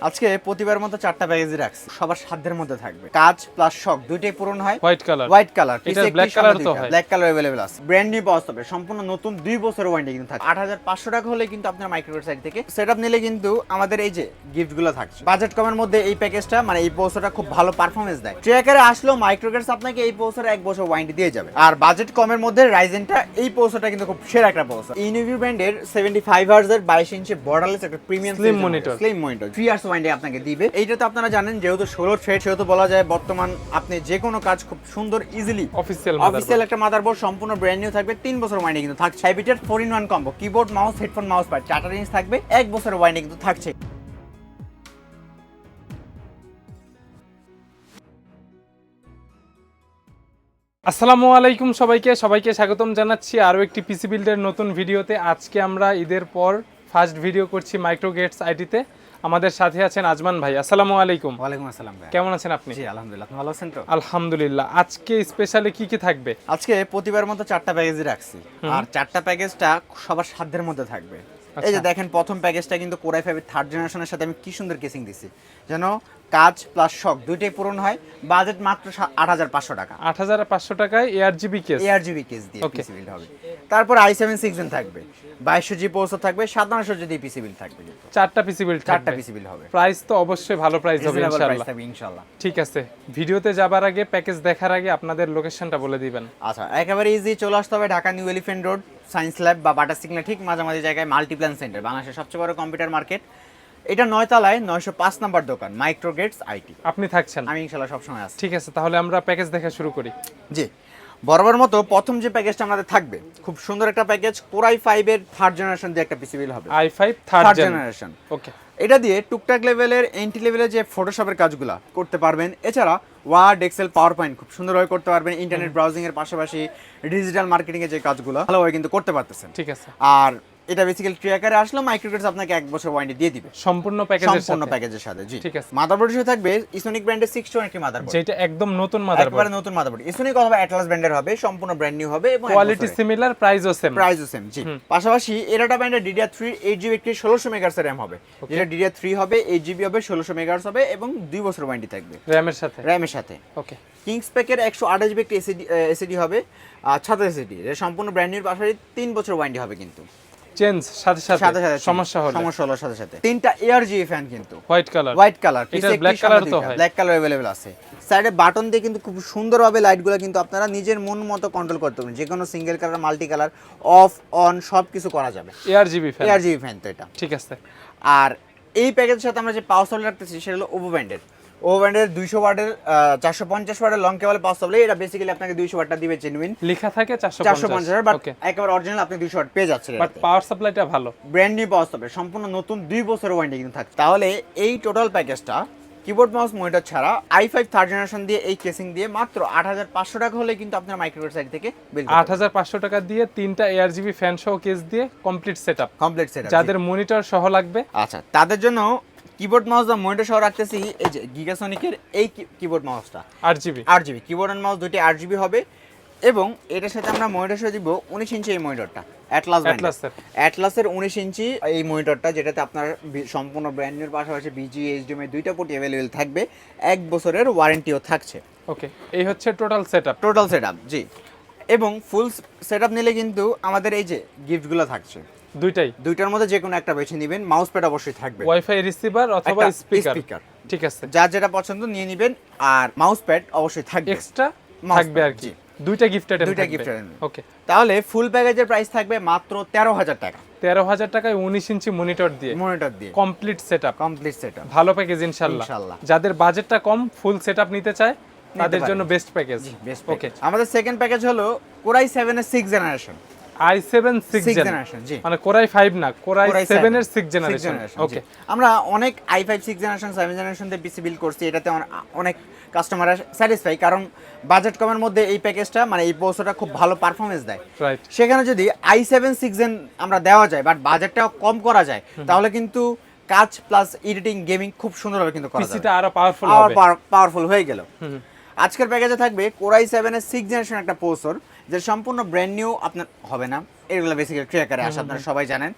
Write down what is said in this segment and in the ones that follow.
আজকে প্রতিবার মতো চারটা প্যাকেজই রাখছি সবার সাধ্যের মধ্যে থাকবে কাজ প্লাস শখ দুইটাই পূরণ হয় হোয়াইট কালার হোয়াইট কালার এটার black color তো হয়। ব্ল্যাক কালার अवेलेबल আছে ব্র্যান্ড নিউ পাওয়া যাবে সম্পূর্ণ নতুন দুই বছরের ওয়ারেন্টি কিন্তু থাকে আট হাজার পাঁচশো টাকা হলে কিন্তু আপনার মাইক্রোওয়েভ সাইড থেকে সেটআপ নিলে কিন্তু আমাদের এই যে গিফট গুলো থাকছে বাজেট কমের মধ্যে এই প্যাকেজটা মানে এই পৌঁছটা খুব ভালো পারফরমেন্স দেয় ট্রেকারে আসলেও মাইক্রোগ্রেডস আপনাকে এই পৌঁছটা এক বছর ওয়ারেন্টি দিয়ে যাবে আর বাজেট কমের মধ্যে রাইজেনটা এই পৌঁছটা কিন্তু খুব সেরা একটা পৌঁছ ইউনিভি ব্র্যান্ডের সেভেন্টি ফাইভ হার্জের বাইশ ইঞ্চি বর্ডারলেস একটা premium Slim monitor। Slim monitor three years warranty আপনাকে দিবে। এইটা তো আপনারা জানেন যেহেতু ষোলো থ্রেড সেহেতু বলা যায় বর্তমান আপনি যে কোনো কাজ খুব সুন্দর ইজিলি অফিসিয়াল অফিসিয়াল একটা মাদারবোর্ড সম্পূর্ণ ব্র্যান্ড নিউ থাকবে তিন বছর ওয়ারেন্টি কিন্তু থাকছে। হাইবিটের four in one combo keyboard mouse headphone mouse pad চারটা জিনিস থাকবে এক বছরের ওয়ারেন্টি কিন্তু থাকছে। আসসালামু আলাইকুম সবাইকে সবাইকে স্বাগতম জানাচ্ছি আরও একটি পিসি বিল্ডের নতুন ভিডিওতে। আজকে আমরা ঈদের পর ফার্স্ট ভিডিও করছি মাইক্রো গেটস আইটিতে আমাদের সাথে আছেন আজমান ভাই। আসসালামু আলাইকুম। ওয়ালাইকুম আসসালাম ভাই। কেমন আছেন আপনি? জি আলহামদুলিল্লাহ। আপনি ভালো আছেন তো? আলহামদুলিল্লাহ। আজকে স্পেশালি কি কি থাকবে? আজকে প্রতিবার মতো চারটা প্যাকেজই রাখছি। আর চারটা প্যাকেজটা সবার সাধ্যের মধ্যে থাকবে। এই যে আচ্ছা। দেখেন প্রথম প্যাকেজটা কিন্তু কোরাই ফাইভের থার্ড জেনারেশনের সাথে আমি কি সুন্দর কেসিং দিছি। যেন কাজ প্লাস শখ দুইটাই পূরণ হয়। বাজেট মাত্র আট হাজার পাঁচশো টাকা। আট হাজার পাঁচশো টাকায় R GB case R GB case দিয়ে পিসি বিল হবে। তারপর আই সেভেন সিক্স থাকবে। বাইশশো জি পোস্টও থাকবে সাতান্নশো যদি পিসি বিল থাকবে চারটা পিসি বিল্ড চারটা পিসি বিল হবে। প্রাইস তো অবশ্যই ভালো প্রাইস হবে ইনশাআল্লাহ। ইনশাল্লাহ ঠিক আছে। ভিডিওতে যাবার আগে প্যাকেজ দেখার আগে আপনাদের লোকেশনটা বলে দিবেন। আচ্ছা একেবারে ইজি চলে আসতে হবে Dhaka new elephant road science lab বা বাটার সিগনাল ঠিক মাঝামাঝি জায়গায় মাল্টিপ্ল্যান সেন্টার বাংলাদেশের সবচেয়ে বড় কম্পিউটার মার্কেট এটা নয়তলায় নয়শো পাঁচ নম্বর দোকান মাইক্রোগেটস আইটি আপনি থাকছেন। আমি ইনশাল্লাহ সবসময় আসছি ঠিক আছে তাহলে আমরা প্যাকেজ দেখা শুরু করি। জি। বরাবর মতো প্রথম যে প্যাকেজটা আমাদের থাকবে খুব সুন্দর একটা প্যাকেজ পুরাই ফাইভ এর থার্ড জেনারেশন দিয়ে একটা পিসি বিল হবে। I five third generation okay এটা দিয়ে টুকটাক লেভেলের এন্ট্রি লেভেলের যে ফটোশপের কাজগুলো করতে পারবেন। এছাড়া ওয়ার্ড এক্সেল পাওয়ার পয়েন্ট খুব সুন্দরভাবে করতে পারবেন। ইন্টারনেট ব্রাউজিংয়ের পাশাপাশি ডিজিটাল মার্কেটিং এর যে কাজগুলো ভালোভাবে কিন্তু করতে পারতেছেন। ঠিক আছে। আর এটা বেসিক্যালি ট্র্যাকারে আসলে মাইক্রোগেটস আপনাকে এক বছর ওয়ারেন্টি দিয়ে দিবে। সম্পূর্ণ প্যাকেজের সম্পূর্ণ প্যাকেজের সাথে জি। ঠিক আছে। মাদারবোর্ড হিসেবে থাকবে ইসোনিক ব্র্যান্ডের সিক্স টু একটি মাদারবোর্ড যেটা একদম নতুন মাদারবোর্ড একেবারে নতুন মাদারবোর্ড ইসোনিক অথবা অ্যাটলাস ব্র্যান্ডের হবে সম্পূর্ণ ব্র্যান্ড নিউ হবে এবং কোয়ালিটি সিমিলার প্রাইসও সেম প্রাইসও সেম জি। পাশাপাশি এরাটা ব্র্যান্ডের ডিডিআর থ্রি এইট জিবি একটি ষোলোশো মেগার্সের র্যাম হবে। যেটা ডিডিআর থ্রি হবে এইট জিবি হবে ষোলোশো মেগার্স হবে এবং দুই বছর ওয়ারেন্টি থাকবে। র্যামের সাথে। র্যামের সাথে। ওকে কিংস প্যাকের একশো আঠাশ জিবি একটি এসিডি এসিডি হবে আর ছাতা এসিডি এর সম্পূর্ণ ব্র্যান্ড নিউর পাশাপাশি তিন বছর ওয়ারেন্টি হবে কিন্তু। চেঞ্জ সাথে সাথে সাথে সাথে সমস্যা হলে সমস্যা হলো সাথে সাথে তিনটা এয়ার জি ফ্যান কিন্তু হোয়াইট কালার হোয়াইট কালার এটার black color তো হয়। ব্ল্যাক কালার अवेलेबल আছে সাইডে বাটন দিয়ে কিন্তু খুব সুন্দরভাবে লাইটগুলো কিন্তু আপনারা নিজের মন মতো কন্ট্রোল করতে পারবেন যে কোনো single colour multi colour off on সব কিছু করা যাবে air GB fan air GB fan তো এটা ঠিক আছে আর এই প্যাকেজের সাথে আমরা যে পাওয়ার সাপ্লাই রাখতেছি সেটা হলো ওভো ব্যান্ডের ব্যান্ডের দুইশো ওয়াটের চারশো পঞ্চাশ ওয়াটের লং কেবল সাপ্লাই এটা বেসিক্যালি আপনাকে দুইশো ওয়াটটা দিবে জেনুইন লেখা থাকে চারশো পঞ্চাশ। বাট একেবারে অরিজিনাল আপনি দুইশো ওয়াট পেয়ে যাচ্ছেন বাট পাওয়ার সাপ্লাইটা ভালো। ব্র্যান্ড নিউ পাওয়ার সাপ্লাই সম্পূর্ণ নতুন দুই বছরের ওয়ারেন্টি কিন্তু থাকছে। তাহলে এই টোটাল প্যাকেজটা কিবোর্ড মাউস মনিটর ছাড়া আই ফাইভ থার্ড জেনারেশন দিয়ে এই কেসিং দিয়ে মাত্র আট হাজার পাঁচশো টাকা হলে কিন্তু আপনার মাইক্রোওয়েভ সাইড থেকে আট হাজার পাঁচশো টাকা দিয়ে তিনটা এয়ার জিবি ফ্যান সহ কেস দিয়ে complete set up complete set যাদের মনিটর সহ লাগবে। আচ্ছা তাদের জন্য কিবোর্ড মাউস বা মনিটর সহ রাখতেছি এই যে গিগাসনিকের এই কিবোর্ড মাউসটা আট জিবি। আট জিবি কিবোর্ড অ্যান্ড মাউস দুটি আট জিবি হবে এবং এটার সাথে আমরা মনিটর সহ দিব উনিশ ইঞ্চি এই মনিটরটা অ্যাটলাস। অ্যাটলাসের উনিশ ইঞ্চি এই মনিটরটা যেটাতে আপনার সম্পূর্ণ ব্র্যান্ডের পাশাপাশি বিজি এইচডিএমআই দুইটা পোর্ট অ্যাভেলেবেল থাকবে। এক বছরের ওয়ারেন্টিও থাকছে। ওকে এই হচ্ছে total set up total set জি। এবং ফুল সেট নিলে কিন্তু আমাদের এই যে গিফটগুলো থাকছে। দুইটাই। দুইটার মধ্যে যে কোনো একটা বেছে নেবেন মাউস প্যাড অবশ্যই থাকবে। ওয়াইফাই রিসিভার অথবা স্পিকার ঠিক আছে। যার যেটা পছন্দ নিয়ে নেবেন আর মাউস প্যাড অবশ্যই থাকবে। এক্সট্রা থাকবে আর কি। দুইটা গিফট আইটেম দুইটা গিফট item। ওকে তাহলে ফুল প্যাকেজের প্রাইস থাকবে মাত্র তেরো হাজার টাকা। তেরো হাজার টাকায় উনিশ ইঞ্চি মনিটর দিয়ে। মনিটর দিয়ে। Complete set up complete set ভালো প্যাকেজ ইনশাল্লাহ। ইনশাল্লাহ। যাদের বাজেটটা কম ফুল সেট আপ নিতে চায় তাদের জন্য বেস্ট প্যাকেজ বেস্ট ওকে আমাদের সেকেন্ড প্যাকেজ হলো কোরাই সেভেন এর six generation I seven six generation জি। মানে কোরাই ফাইভ না core i Core i7 seven এর সিক্স জেনারেশন ওকে আমরা অনেক I five six generation seven generation দিয়ে পিসি বিল করছি এটাতে অনেক কাস্টমাররা স্যাটিসফাই কারণ বাজেট কমের মধ্যে এই প্যাকেজটা মানে এই পৌঁছটা খুব ভালো পারফরমেন্স দেয়। রাইট সেখানে যদি আই সেভেন সিক্স জেন আমরা দেওয়া যায় বাট বাজেটটা কম করা যায় তাহলে কিন্তু কাজ প্লাস এডিটিং গেমিং খুব সুন্দরভাবে কিন্তু করা পিসিটা আরও পাওয়ারফুল হবে। পাওয়ারফুল হয়ে গেল। আজকের প্যাকেজে থাকবে কোরাই সেভেনের সিক্স জেনারেশন একটা প্রসেসর যে সম্পূর্ণ ব্র্যান্ড নিউ আপনার হবে না। এগুলো বেসিক্যালি ট্রেকারে আসে আপনারা সবাই জানেন।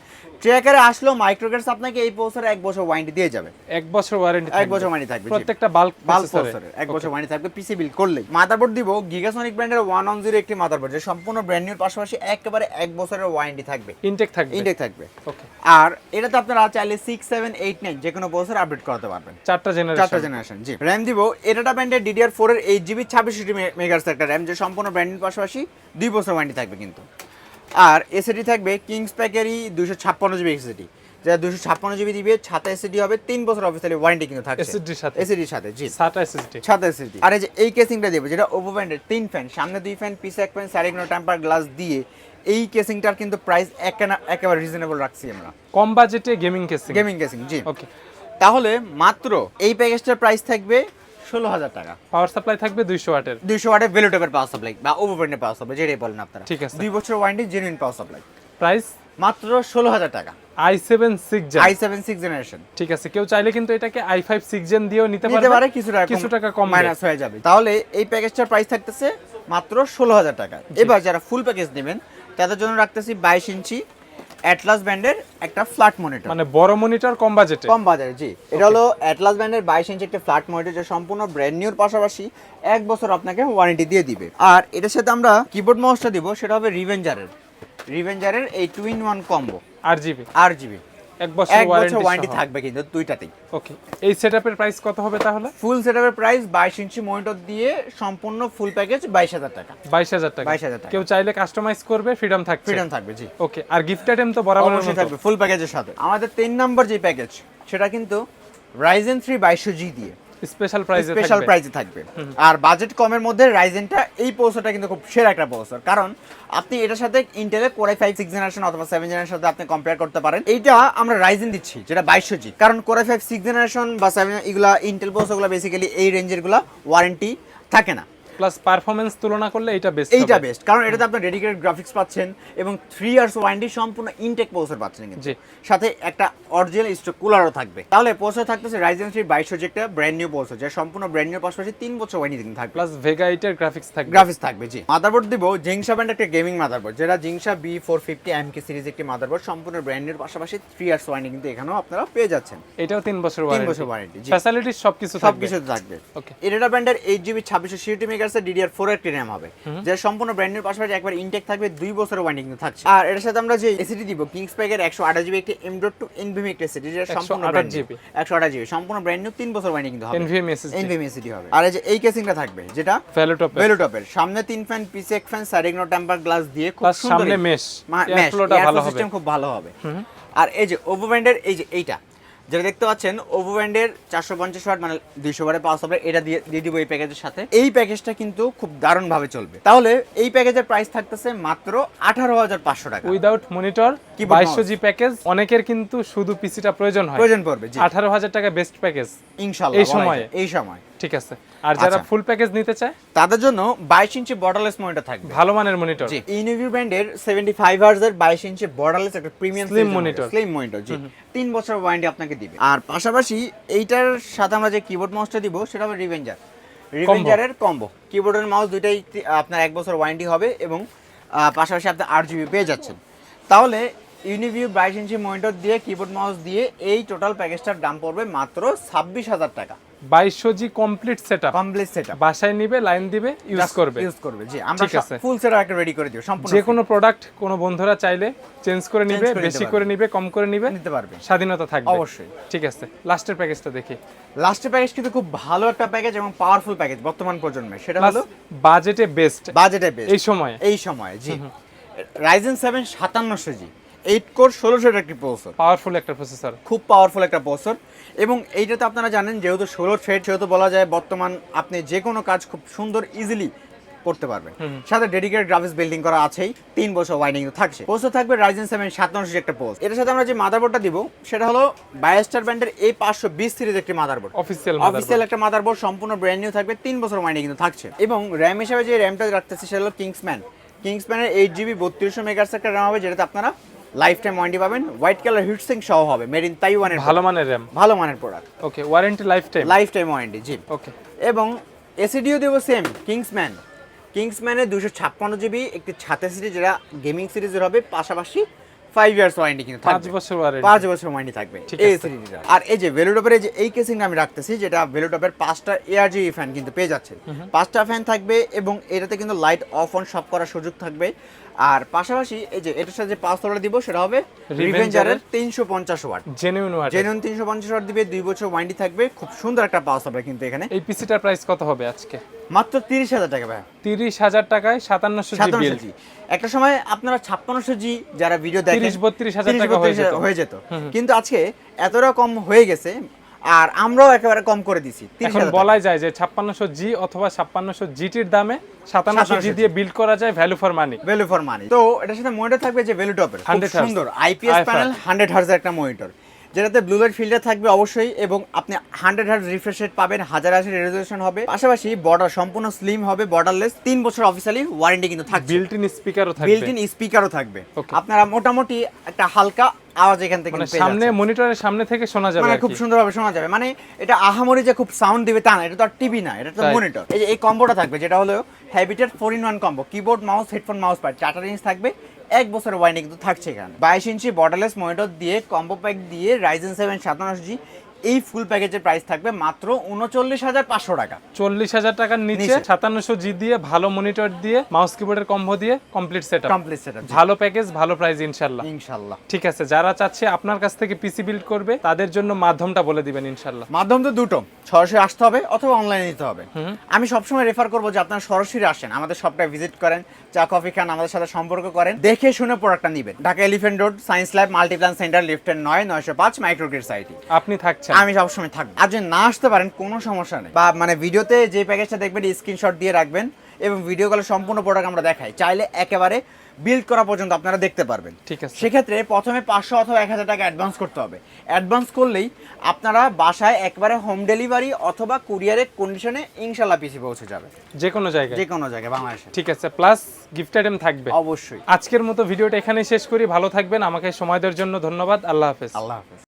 ট্রেকারে আসলেও মাইক্রোগেটস আপনাকে এই প্রসেসরে এক বছর ওয়ারেন্টি দিয়ে যাবে। এক বছর ওয়ারেন্টি এক বছর ওয়ারেন্টি থাকবে প্রত্যেকটা বাল্ক বাল্ক প্রসেসরের এক বছর ওয়ারেন্টি থাকবে পিসি বিল করলেই। মাদারবোর্ড দিব গিগাসনিক ব্র্যান্ডের ওয়ান অন জিরো একটি মাদারবোর্ড যে সম্পূর্ণ ব্র্যান্ড নিউর পাশাপাশি একেবারে এক বছরের ওয়ারেন্টি থাকবে। ইনটেক থাকবে। ইনটেক থাকবে। ওকে আর এটাতে আপনারা চাইলে সিক্স সেভেন এইট নাইন যে কোনো বছর আপডেট করাতে পারবেন। চারটা জেনারেশন চারটা জেনারেশন জি। র্যাম দিব এটা ব্র্যান্ডের ডিডিআর ফোর এর এইট জিবি ছাব্বিশ মেগাস একটা র্যাম যে সম্পূর্ণ ব্র্যান্ডের পাশাপাশি দুই বছর ওয়ারেন্টি থাকবে কিন্তু। আর এসএডি থাকবে কিংস প্যাকেরই দুশো ছাপ্পান্ন জিবি এসএডি যেটা দুশো ছাপ্পান্ন জিবি দিবে ছাতা এসএডি হবে তিন বছর অফিসিয়ালি ওয়ারেন্টি কিন্তু থাকছে। SSD সাথে। এসএডির সাথে জি। ছাতা এসএসডি ছাতা এসএসডি আর এই যে এই কেসিংটা দেবে যেটা ওপো ব্র্যান্ডের তিন ফ্যান সামনে দুই ফ্যান পিছে এক ফ্যান সাড়ে কোনো টেম্পার গ্লাস দিয়ে এই কেসিংটার কিন্তু প্রাইস একেবারে রিজনেবল রাখছি আমরা। কম বাজেটে গেমিং কেসিং গেমিং কেসিং জি। ওকে তাহলে মাত্র এই প্যাকেজটার প্রাইস থাকবে ষোলো হাজার টাকা। পাওয়ার সাপ্লাই থাকবে দুইশো ওয়াটের দুইশো ওয়াটের ভেলোটেপের পাওয়ার সাপ্লাই বা ওভো পাওয়ার সাপ্লাই যেটাই বলেন আপনারা। ঠিক আছে। দুই বছর warranty genuine power supply price মাত্র ষোলো হাজার টাকা। I seven six I seven six generation ঠিক আছে কেউ চাইলে কিন্তু এটাকে আই ফাইভ সিক্স জেন দিয়েও নিতে নিতে পারে কিছু টাকা কিছু টাকা কম মাইনাস হয়ে যাবে। তাহলে এই প্যাকেজটার প্রাইস থাকতেছে মাত্র ষোলো হাজার টাকা। এবার যারা ফুল প্যাকেজ নেবেন তাদের জন্য রাখতেছি বাইশ ইঞ্চি অ্যাটলাস ব্র্যান্ডের একটা ফ্ল্যাট মনিটর মানে বড় মনিটর কম বাজেটে কম বাজেটে জি। এটা হলো অ্যাটলাস ব্র্যান্ডের বাইশ ইঞ্চি একটা ফ্ল্যাট মনিটর যে সম্পূর্ণ ব্র্যান্ড নিউর পাশাপাশি এক বছর আপনাকে ওয়ারেন্টি দিয়ে দিবে। আর এটার সাথে আমরা কিবোর্ড মাউসটা দিব সেটা হবে রিভেঞ্জারের রিভেঞ্জারের এই two in one combo RGB RGB এক বছর এক বছর ওয়ারেন্টি ওয়ারেন্টি থাকবে কিন্তু দুইটাতেই। ওকে এই সেটআপের প্রাইস কত হবে তাহলে? ফুল সেটআপের প্রাইস বাইশ ইঞ্চি মনিটর দিয়ে সম্পূর্ণ ফুল প্যাকেজ বাইশ হাজার টাকা। বাইশ হাজার টাকা। 22,000 টাকা। কেউ চাইলে কাস্টমাইজ করবে ফ্রিডম থাকবে ফ্রিডম থাকবে জি। ওকে আর গিফট আইটেম তো বরাবর থাকবে ফুল প্যাকেজের সাথে। আমাদের তিন নম্বর যে প্যাকেজ সেটা কিন্তু রাইজেন থ্রি বাইশশো জি দিয়ে। স্পেশাল প্রাইজে স্পেশাল প্রাইজে থাকবে। আর বাজেট কমের মধ্যে রাইজেনটা এই প্রসেসরটা কিন্তু খুব সেরা একটা প্রসেসর কারণ আপনি এটার সাথে ইন্টেলের core i five six generation অথবা সেভেন জেনারেশন সাথে আপনি কম্পেয়ার করতে পারেন। এইটা আমরা রাইজেন দিচ্ছি যেটা বাইশশো জি। কারণ core i five six generation বা সেভেন এগুলা ইন্টেল প্রসেসরগুলো বেসিক্যালি এই রেঞ্জেরগুলা ওয়ারেন্টি থাকে না। প্লাস পারফরম্যান্স তুলনা করলে এটা বেস্ট এইটা বেস্ট কারণ এটাতে আপনি ডেডিকেটেড গ্রাফিক্স পাচ্ছেন এবং থ্রি ইয়ার্স ওয়ারেন্টি সম্পূর্ণ ইনটেক প্রসেসর পাচ্ছেন কিন্তু। জি। সাথে একটা অরিজিনাল স্টক কুলারও থাকবে। তাহলে প্রসেসর থাকতেছে রাইজেন থ্রি বাইশশো যে একটা ব্র্যান্ড নিউ প্রসেসর যা সম্পূর্ণ ব্র্যান্ড নিউ পাশাপাশি তিন বছর ওয়ারেন্টি কিন্তু থাকবে। প্লাস ভেগা এইটের গ্রাফিক্স থাকবে। গ্রাফিক্স থাকবে জি। মাদারবোর্ড দিব জিংসা ব্র্যান্ড একটা গেমিং মাদারবোর্ড যেটা Jingsha B four fifty M K series একটি মাদারবোর্ড সম্পূর্ণ ব্র্যান্ডের পাশাপাশি থ্রি ইয়ার্স ওয়ারেন্টি কিন্তু এখানেও আপনারা পেয়ে যাচ্ছেন। এটাও তিন বছর তিন বছর ওয়ারেন্টি জি। ফ্যাসিলিটিস সবকিছু সব থাকবে। ওকে এটা ব্র্যান্ডের এইট জিবি ছাব্বিশশো সিউটি মেগার্সের ডিডিআর ফোর একটি র্যাম হবে। যে সম্পূর্ণ ব্র্যান্ডের পাশাপাশি একবার ইনটেক থাকবে দুই বছরের ওয়ারেন্টি কিন্তু থাকছে। আর এটার সাথে আমরা যে এসিডি দিব কিংস প্যাকের একশো আঠাশ জিবি একটি এম ডট টু এনভিএম একটি এসিডি যেটা সম্পূর্ণ 128 ব্র্যান্ড GB একশো আঠাশ জিবি সম্পূর্ণ ব্র্যান্ড নিউ তিন বছর ওয়ারেন্টি কিন্তু হবে। এনভিএম এনভিএম এসিডি হবে। আর এই যে এই কেসিংটা থাকবে যেটা ভ্যালুটপ ভেলোটপের সামনে তিন ফ্যান পিছে এক ফ্যান সাইড ইগনো টেম্পার গ্লাস দিয়ে খুব সুন্দর সামনে মেশ হবে। সিস্টেম খুব ভালো হবে। আর এই যে ওভো ব্র্যান্ডের এই যে এইটা যেটা দেখতে পাচ্ছেন ওভো ব্র্যান্ডের চারশো পঞ্চাশ ওয়াট মানে দুইশো বারে পাওয়া হবে এটা দিয়ে দিয়ে দিব এই প্যাকেজের সাথে। এই প্যাকেজটা কিন্তু খুব দারুণ ভাবে চলবে। তাহলে এই প্যাকেজের প্রাইস থাকতেছে মাত্র আঠারো হাজার পাঁচশো টাকা। উইদাউট মনিটর কি বাইশশো জি প্যাকেজ অনেকের কিন্তু শুধু পিসিটা প্রয়োজন হয়। প্রয়োজন পড়বে আঠারো হাজার টাকা বেস্ট প্যাকেজ ইনশাল্লাহ এই সময়। এই সময়। ঠিক আছে। আর যারা আচ্ছা। ফুল প্যাকেজ নিতে চায়? তাদের জন্য বাইশ ইঞ্চি বর্ডারলেস মনিটর থাকবে। ভালো মানের মনিটর জি ইউনিভিউ ব্র্যান্ডের 75 হার্জ এর 22 ইঞ্চি বর্ডারলেস একটা premium Slim monitor। Slim monitor জি। তিন বছর ওয়ারেন্টি আপনাকে দিবে। আর পাশাপাশি এইটার সাথে আমরা যে কিবোর্ড মাউসটা দিব সেটা হবে রিভেঞ্জার রিভেঞ্জারের কম্বো কিবোর্ডের মাউস দুইটাই আপনার এক বছর ওয়ারেন্টি হবে এবং পাশাপাশি আপনি আট জিবি পেয়ে যাচ্ছেন। তাহলে ইউনিভিউ বাইশ ইঞ্চি মনিটর দিয়ে কিবোর্ড মাউস দিয়ে এই টোটাল প্যাকেজটার দাম পড়বে মাত্র ছাব্বিশ হাজার টাকা। বাইশশো জি কমপ্লিট সেট কমপ্লিট সেট বাসায় নিবে লাইন দিবে ইউজ করবে। ইউজ করবে জি। আমরা ফুল সেট একটা রেডি করে দিও সম্পূর্ণ যে কোনো প্রোডাক্ট কোনো বন্ধুরা চাইলে চেঞ্জ করে নিবে বেশি করে নিবে কম করে নিবে নিতে পারবে। স্বাধীনতা থাকবে। অবশ্যই। ঠিক আছে। লাস্টের প্যাকেজটা দেখি। লাস্টের প্যাকেজ কিন্তু খুব ভালো একটা প্যাকেজ এবং পাওয়ারফুল প্যাকেজ বর্তমান প্রজন্মে সেটা হলো বাজেটে বেস্ট বাজেটে বেস্ট এই সময়ে। এই সময়ে জি। রাইজেন সেভেন সাতান্নশো জি। এইট কোর ষোলোশো একটি প্রসেসর। পাওয়ারফুল একটা প্রসেসর। খুব পাওয়ারফুল একটা প্রসেসর। এবং এইটাতে আপনারা জানেন যেহেতু ষোলো থ্রেড সেহেতু বলা যায় বর্তমান আপনি যে কোনো কাজ খুব সুন্দর ইজিলি করতে পারবেন। সাথে ডেডিকেটেড গ্রাফিক্স বিল্ডিং করা আছেই। তিন বছর ওয়াইডিং থাকছে। প্রসেসর থাকবে রাইজেন সেভেন সাতান্নশো একটা পোস্ট এটার সাথে আমরা যে মাদারবোর্ডটা দিব সেটা হলো বায়োস্টার ব্র্যান্ডের এই পাঁচশো বিশ সিরিজ একটি মাদারবোর্ড অফিসিয়াল অফিসিয়াল একটা মাদারবোর্ড সম্পূর্ণ ব্র্যান্ড নিউ থাকবে। তিন বছর ওয়ারেন্টি কিন্তু থাকছে। এবং র্যাম হিসেবে যে র্যামটা রাখতেছে সেটা হলো কিংসম্যান কিংসম্যানের এইট জিবি বত্রিশশো মেগার্স একটা র্যাম হবে যেটাতে আপনারা লাইফ টাইম ওয়ারেন্টি পাবেন হোয়াইট কালার হিটসিং সহ হবে মেড ইন তাইওয়ানের ভালো মানের র্যাম ভালো মানের product okay warranty lifetime lifetime warranty জি ওকে এবং এসিডিও দেবো সেম কিংসম্যান কিংসম্যানের দুশো ছাপ্পান্ন জিবি একটি ছাতে সিরিজ যেটা গেমিং সিরিজের হবে পাশাপাশি ফাইভ ইয়ার্স ওয়ারেন্টি কিন্তু থাকবে। বছর ওয়ারেন্টি পাঁচ বছর ওয়ারেন্টি থাকবে। এই। সিরিজটা আর এই যে ভেলোটপের এই যে এই কেসিং আমি রাখতেছি যেটা ভেলোটপের পাঁচটা এআরজি ফ্যান কিন্তু পেয়ে পাঁচটা ফ্যান থাকবে এবং এটাতে কিন্তু লাইট অফ অন সব করার সুযোগ থাকবে। আর পাশাপাশি এই যে এটার সাথে যে পাঁচ তলা দিব সেটা হবে রিভেঞ্জারের তিনশো পঞ্চাশ ওয়াট জেনুইন ওয়ারেন্টি জেনুইন তিনশো পঞ্চাশ ওয়াট দিবে দুই বছর ওয়ারেন্টি থাকবে। খুব সুন্দর একটা পাওয়া হবে কিন্তু এখানে। এই পিসিটার প্রাইস কত হবে আজকে? মাত্র তিরিশ হাজার টাকা ভাই তিরিশ হাজার টাকায় সাতান্নশো জি একটা সময় আপনারা ছাপ্পান্নশো জি যারা ভিডিও দেখেন 30 32 হাজার টাকা হয়ে যেত। কিন্তু আজকে এতটা কম হয়ে গেছে আর আমরাও একেবারে কম করে দিছি এখন বলাই যায় যে ছাপ্পান্নশো জি অথবা ছাপ্পান্নশো জিটির দামে সাতান্নশো জি দিয়ে বিল্ড করা যায় value for money value for money তো এটার সাথে মনিটর থাকবে যে ভ্যালু টপের সুন্দর আইপিএস প্যানেল হান্ড্রেড হার্জ একটা মনিটর যেটাতে ব্লু লাইট ফিল্টার থাকবে অবশ্যই এবং আপনি হান্ড্রেড হার্জ রিফ্রেশ রেট পাবেন হাজার আশি রেজলিউশন হবে। পাশাপাশি বর্ডার সম্পূর্ণ স্লিম হবে বর্ডারলেস তিন বছর অফিসিয়ালি ওয়ারেন্টি কিন্তু থাকবে বিল্ট ইন স্পিকারও থাকবে। বিল্ট ইন স্পিকারও থাকবে আপনারা মোটামুটি একটা হালকা আওয়াজ এখান থেকে মানে সামনে মনিটরের সামনে থেকে শোনা যাবে মানে খুব। সুন্দরভাবে শোনা যাবে। মানে এটা আহামরি যে খুব সাউন্ড দিবে তা না এটা তো আর টিভি না এটা তো মনিটর এই যে এই কম্বোটা থাকবে যেটা হলো হ্যাবিটেড four in one combo keyboard mouse headphone mouse pad চারটা জিনিস থাকবে। এক বছর ওয়ারেন্টি কিন্তু থাকছে এখানে। বাইশ ইঞ্চি বর্ডারলেস মনিটর দিয়ে কম্বো প্যাক দিয়ে রাইজেন সেভেন সাতান্ন জি এই ফুল প্যাকেজের প্রাইস থাকবে মাত্র উনচল্লিশ হাজার পাঁচশো টাকা। চল্লিশ হাজার টাকার নিচে। সাতান্নশো জি দিয়ে ভালো মনিটর দিয়ে মাউস কিবোর্ডের কম্বো দিয়ে কমপ্লিট সেট কমপ্লিট সেট ভালো প্যাকেজ ভালো প্রাইস ইনশাল্লাহ। ইনশাল্লাহ। ঠিক আছে যারা চাচ্ছে আপনার কাছ থেকে পিসি বিল্ড করবে তাদের জন্য মাধ্যমটা বলে দিবেন ইনশাল্লাহ। মাধ্যম তো দুটো সরাসরি আসতে হবে অথবা অনলাইনে নিতে হবে। আমি সবসময় রেফার করব যে আপনারা সরাসরি আসেন আমাদের শপটায় ভিজিট করেন চা কফি খান আমাদের সাথে সম্পর্ক করেন দেখে শুনে প্রোডাক্টটা নেবেন। Dhaka elephant road science lab Multiplan center লিফটের নয় নয়শো পাঁচ মাইক্রোগ্রেড সাইটি আপনি থাকছেন আমি সবসময় থাকব। আর যদি না আসতে পারেন কোনো সমস্যা নেই। বা মানে ভিডিওতে যে প্যাকেজটা দেখবেন স্ক্রিনশট দিয়ে রাখবেন এবং ভিডিও কলে সম্পূর্ণ প্রোডাক্ট আমরা দেখাই। চাইলে একেবারে বিল্ড করা পর্যন্ত আপনারা দেখতে পারবেন। ঠিক আছে। সেক্ষেত্রে প্রথমে পাঁচশো অথবা এক হাজার টাকা অ্যাডভান্স করতে হবে। অ্যাডভান্স করলেই আপনারা বাসায় একবারে হোম ডেলিভারি অথবা কুরিয়ারের কন্ডিশনে ইনশাল্লাহ পিসি পৌঁছে যাবে। যে কোনো জায়গায়। যে কোনো জায়গায় বাংলাদেশে। ঠিক আছে প্লাস গিফট আইটেম থাকবে। অবশ্যই। আজকের মতো ভিডিওটা এখানেই শেষ করি। ভালো থাকবেন। আমাকে সময় দেওয়ার জন্য ধন্যবাদ। আল্লাহ হাফেজ। আল্লাহ হাফেজ।